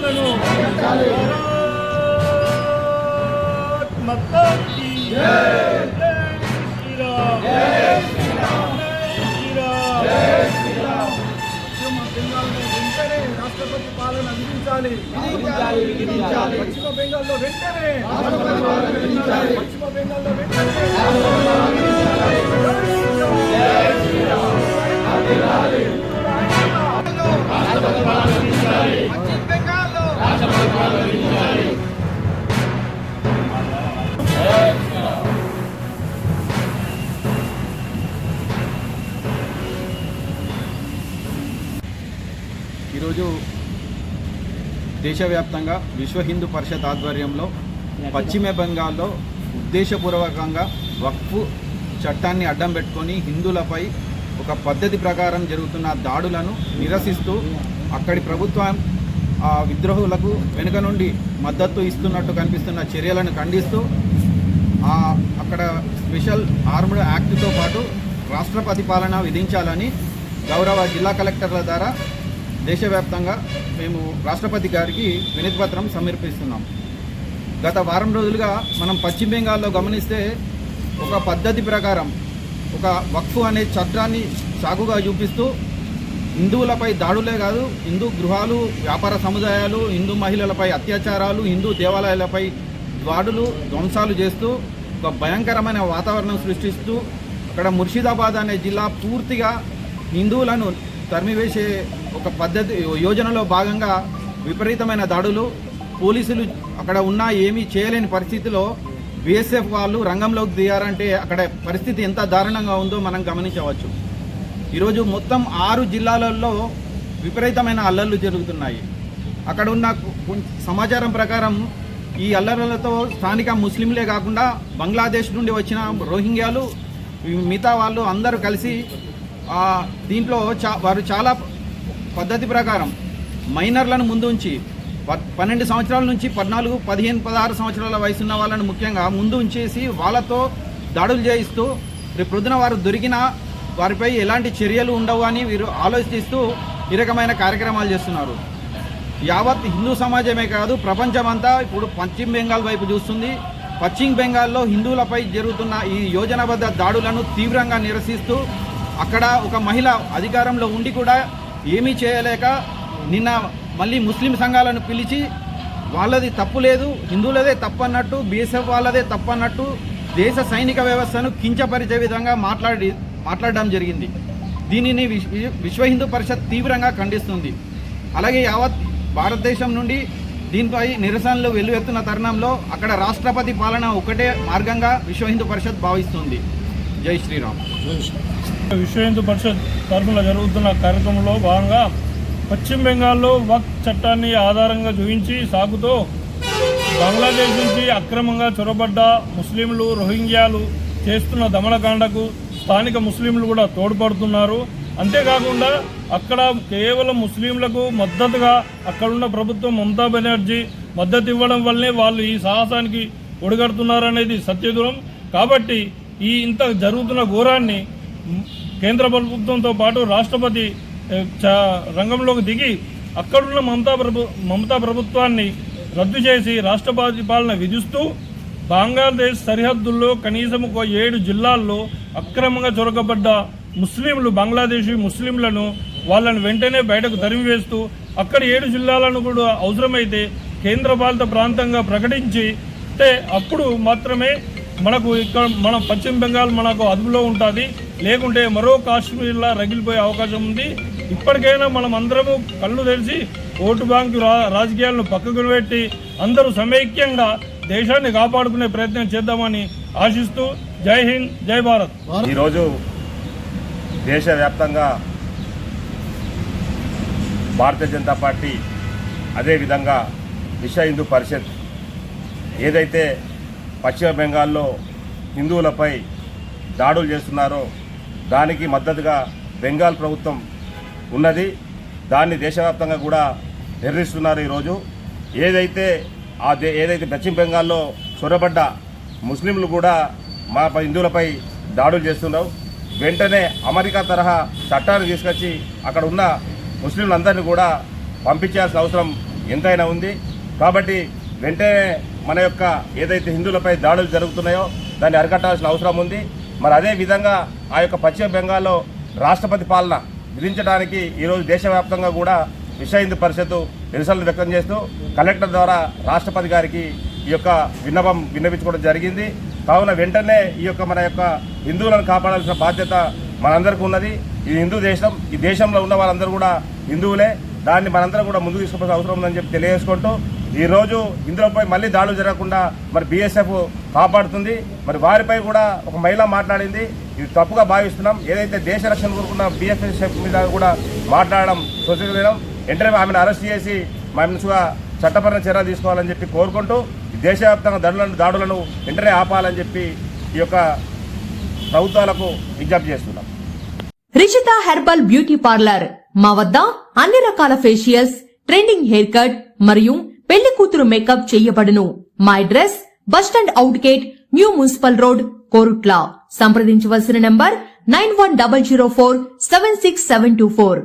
హక్కులను మత్తాకి శ్రీరామ్ వెంటనే రాష్ట్రపతి పాలన అందించాలి పశ్చిమ బెంగాల్లో వెంటనే పశ్చిమ బెంగాల్లో వెంటనే ఈరోజు దేశవ్యాప్తంగా విశ్వ హిందూ పరిషత్ ఆధ్వర్యంలో పశ్చిమ బెంగాల్లో ఉద్దేశపూర్వకంగా వక్ఫ్ చట్టాన్ని అడ్డం పెట్టుకొని హిందువులపై ఒక పద్ధతి ప్రకారం జరుగుతున్న దాడులను నిరసిస్తూ అక్కడి ప్రభుత్వం ఆ విద్రోహులకు వెనుక నుండి మద్దతు ఇస్తున్నట్టు కనిపిస్తున్న చర్యలను ఖండిస్తూ ఆ అక్కడ స్పెషల్ ఆర్మ్డ్ యాక్ట్తో పాటు రాష్ట్రపతి పాలన విధించాలని గౌరవ జిల్లా కలెక్టర్ల ద్వారా దేశవ్యాప్తంగా మేము రాష్ట్రపతి గారికి వినతిపత్రం సమర్పిస్తున్నాం. గత వారం రోజులుగా మనం పశ్చిమ బెంగాల్లో గమనిస్తే ఒక పద్ధతి ప్రకారం ఒక వక్ఫ్ అనే చట్టాన్ని సాగుగా చూపిస్తూ హిందువులపై దాడులే కాదు హిందూ గృహాలు వ్యాపార సముదాయాలు హిందూ మహిళలపై అత్యాచారాలు హిందూ దేవాలయాలపై దాడులు ధ్వంసాలు చేస్తూ ఒక భయంకరమైన వాతావరణం సృష్టిస్తూ అక్కడ ముర్షిదాబాద్ అనే జిల్లా పూర్తిగా హిందువులను తరిమివేసే ఒక పద్ధతి యోజనలో భాగంగా విపరీతమైన దాడులు పోలీసులు అక్కడ ఉన్నా ఏమీ చేయలేని పరిస్థితిలో బీఎస్ఎఫ్ వాళ్ళు రంగంలోకి దిగారంటే అక్కడ పరిస్థితి ఎంత దారుణంగా ఉందో మనం గమనించవచ్చు. ఈరోజు మొత్తం ఆరు జిల్లాలలో విపరీతమైన అల్లర్లు జరుగుతున్నాయి. అక్కడ ఉన్న సమాచారం ప్రకారం ఈ అల్లర్లతో స్థానిక ముస్లింలే కాకుండా బంగ్లాదేశ్ నుండి వచ్చిన రోహింగ్యాలు మిగతా వాళ్ళు అందరూ కలిసి దీంట్లో చా వారు చాలా పద్ధతి ప్రకారం మైనర్లను ముందు ఉంచి ప- పన్నెండు సంవత్సరాల నుంచి పద్నాలుగు పదిహేను పదహారు సంవత్సరాల వయసు ఉన్న వాళ్ళని ముఖ్యంగా ముందు ఉంచేసి వాళ్ళతో దాడులు చేయిస్తూ రేపు ప్రొద్దున వారు దొరికినా వారిపై ఎలాంటి చర్యలు ఉండవు అని వీరు ఆలోచిస్తూ ఈ రకమైన కార్యక్రమాలు చేస్తున్నారు. యావత్ హిందూ సమాజమే కాదు ప్రపంచమంతా ఇప్పుడు పశ్చిమ బెంగాల్ వైపు చూస్తుంది. పశ్చిమ బెంగాల్లో హిందువులపై జరుగుతున్న ఈ యోజనబద్ధ దాడులను తీవ్రంగా నిరసిస్తూ అక్కడ ఒక మహిళ అధికారంలో ఉండి కూడా ఏమీ చేయలేక నిన్న మళ్ళీ ముస్లిం సంఘాలను పిలిచి వాళ్ళది తప్పు లేదు హిందువులదే తప్పు అన్నట్టు బీఎస్ఎఫ్ వాళ్ళదే తప్పు అన్నట్టు దేశ సైనిక వ్యవస్థను కించపరిచే విధంగా మాట్లాడి మాట్లాడడం జరిగింది. దీనిని విశ్వ విశ్వ హిందూ పరిషత్ తీవ్రంగా ఖండిస్తుంది. అలాగే యావత్ భారతదేశం నుండి దీనిపై నిరసనలు వెల్లువెత్తున్న తరుణంలో అక్కడ రాష్ట్రపతి పాలన ఒకటే మార్గంగా విశ్వ హిందూ పరిషత్ భావిస్తుంది. జై శ్రీరామ్. విశ్వ హిందూ పరిషత్ తరఫున జరుగుతున్న కార్యక్రమంలో భాగంగా పశ్చిమ బెంగాల్లో వక్ చట్టాన్ని ఆధారంగా చూపించి సాగుతూ బంగ్లాదేశ్ నుంచి అక్రమంగా చొరబడ్డ ముస్లింలు రోహింగ్యాలు చేస్తున్న దమనకాండకు స్థానిక ముస్లింలు కూడా తోడ్పడుతున్నారు. అంతేకాకుండా అక్కడ కేవలం ముస్లింలకు మద్దతుగా అక్కడున్న ప్రభుత్వం మమతా బెనర్జీ మద్దతు ఇవ్వడం వల్లే వాళ్ళు ఈ సాహసానికి ఒడిగడుతున్నారనేది సత్యదూరం కాబట్టి ఈ ఇంత జరుగుతున్న ఘోరాన్ని కేంద్ర ప్రభుత్వంతో పాటు రాష్ట్రపతి రంగంలోకి దిగి అక్కడున్న మమతా ప్రభు మమతా ప్రభుత్వాన్ని రద్దు చేసి రాష్ట్రపతి పాలన విధిస్తూ బంగ్లాదేశ్ సరిహద్దుల్లో కనీసం ఒక ఏడు జిల్లాల్లో అక్రమంగా చొరకబడ్డ ముస్లింలు బంగ్లాదేశీ ముస్లింలను వాళ్ళని వెంటనే బయటకు తరిమివేస్తూ అక్కడ ఏడు జిల్లాలను కూడా అవసరమైతే కేంద్రపాలిత ప్రాంతంగా ప్రకటించి అప్పుడు మాత్రమే మనకు ఇక్కడ మన పశ్చిమ బెంగాల్ మనకు అదుపులో ఉంటుంది. లేకుంటే మరో కాశ్మీర్లా రగిలిపోయే అవకాశం ఉంది. ఇప్పటికైనా మనం అందరము కళ్ళు తెరిచి ఓటు బ్యాంకు రాజకీయాలను పక్కకు పెట్టి అందరూ సమైక్యంగా దేశాన్ని కాపాడుకునే ప్రయత్నం చేద్దామని ఆశిస్తూ జై హింద్ జై భారత్. ఈరోజు దేశవ్యాప్తంగా భారతీయ జనతా పార్టీ అదేవిధంగా విశ్వ హిందూ పరిషత్ ఏదైతే పశ్చిమ బెంగాల్లో హిందువులపై దాడులు చేస్తున్నారో. దానికి మద్దతుగా బెంగాల్ ప్రభుత్వం ఉన్నది. దాన్ని దేశవ్యాప్తంగా కూడా నిర్వహిస్తున్నారు ఈరోజు. ఏదైతే ఆ దే ఏదైతే పశ్చిమ బెంగాల్లో చొరబడ్డ ముస్లింలు కూడా మా హిందువులపై దాడులు చేస్తున్నారు. వెంటనే అమెరికా తరహా చట్టాన్ని తీసుకొచ్చి అక్కడ ఉన్న ముస్లింలందరినీ కూడా పంపించాల్సిన అవసరం ఎంతైనా ఉంది. కాబట్టి వెంటనే మన యొక్క ఏదైతే హిందువులపై దాడులు జరుగుతున్నాయో దాన్ని అరికట్టాల్సిన అవసరం ఉంది. మరి అదే విధంగా ఆ యొక్క పశ్చిమ బెంగాల్లో రాష్ట్రపతి పాలన విధించడానికి ఈరోజు దేశవ్యాప్తంగా కూడా విశ్వ హిందూ పరిషత్తు నిరసనలు వ్యక్తం చేస్తూ కలెక్టర్ ద్వారా రాష్ట్రపతి గారికి ఈ యొక్క విన్నపం విన్నపించుకోవడం జరిగింది. కావున వెంటనే ఈ యొక్క మన యొక్క హిందువులను కాపాడాల్సిన బాధ్యత మనందరికీ ఉన్నది. ఇది హిందూ దేశం ఈ దేశంలో ఉన్న వాళ్ళందరూ కూడా హిందువులే. దాన్ని మనందరం కూడా ముందుకు తీసుకోవాల్సిన అవసరం ఉందని చెప్పి తెలియజేసుకుంటూ ఈ రోజు ఇందులోపై మళ్ళీ దాడులు జరగకుండా మరి బీఎస్ఎఫ్ కాపాడుతుంది. మరి వారిపై కూడా ఒక మహిళ మాట్లాడింది. ఇది తప్పుగా భావిస్తున్నాం. ఏదైతే దేశ రక్షణ కోరుకున్న బీఎస్ఎఫ్ మీద కూడా మాట్లాడడం శోచనీయం వెంటనే ఆమెను అరెస్ట్ చేసి మనసుగా చట్టపరమైన చర్యలు తీసుకోవాలని చెప్పి కోరుకుంటూ దేశవ్యాప్తంగా దాడులను దాడులను వెంటనే ఆపాలని చెప్పి ఈ యొక్క ప్రభుత్వాలకు విజ్ఞప్తి చేస్తున్నాం. Rishitha herbal beauty parlour. మా వద్ద అన్ని రకాల ఫేషియల్స్ ట్రెండింగ్ హెయిర్ కట్ మరియు పెళ్ళి కూతురు మేకప్ చేయబడును. మా address bus stand out gate new municipal road Korutla. సంప్రదించవలసిన number nine one double zero four seven six seven two four.